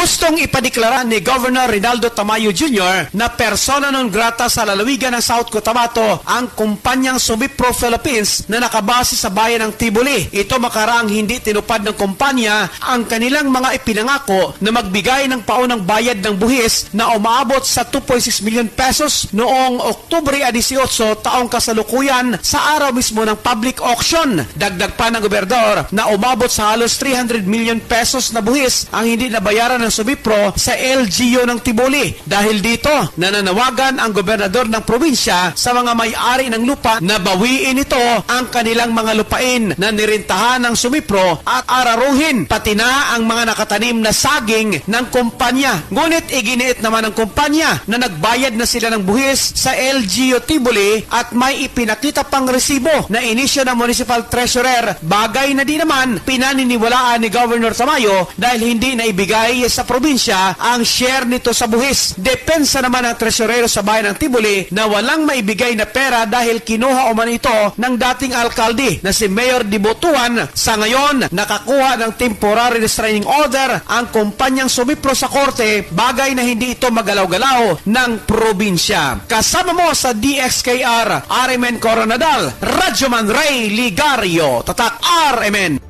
Gustong ipadeklara ni Governor Rinaldo Tamayo Jr. na persona non grata sa lalawigan ng South Cotabato ang kumpanyang Sumipro Philippines na nakabase sa bayan ng Tibuli. Ito makaraang hindi tinupad ng kumpanya ang kanilang mga ipinangako na magbigay ng paunang bayad ng buhis na umaabot sa 2.6 million pesos noong Oktubre 18 taong kasalukuyan sa araw mismo ng public auction. Dagdag pa ng gobernador na umabot sa halos 300 million pesos na buhis ang hindi nabayaran ng Sumipro sa LGU ng Tibuli. Dahil dito, nananawagan ang gobernador ng probinsya sa mga may-ari ng lupa na bawiin ito ang kanilang mga lupain na nirintahan ng Sumipro at araruhin pati na ang mga nakatanim na saging ng kumpanya. Ngunit iginiit naman ng kumpanya na nagbayad na sila ng buhis sa LGU Tibuli at may ipinakita pang resibo na inisyo ng Municipal Treasurer bagay na di naman pinaniniwalaan ni Governor Tamayo dahil hindi na ibigay sa probinsya ang share nito sa buhis. Depensa naman ng tresurero sa bayan ng Tibuli na walang maibigay na pera dahil kinuha o man ito ng dating alkalde na si Mayor Dibotuan. Sa ngayon, nakakuha ng temporary restraining order ang kumpanyang sumipro sa korte bagay na hindi ito magalaw-galaw ng probinsya. Kasama mo sa DXKR, RMN Coronadal, Radyoman Ray Ligario, Tatak RMN.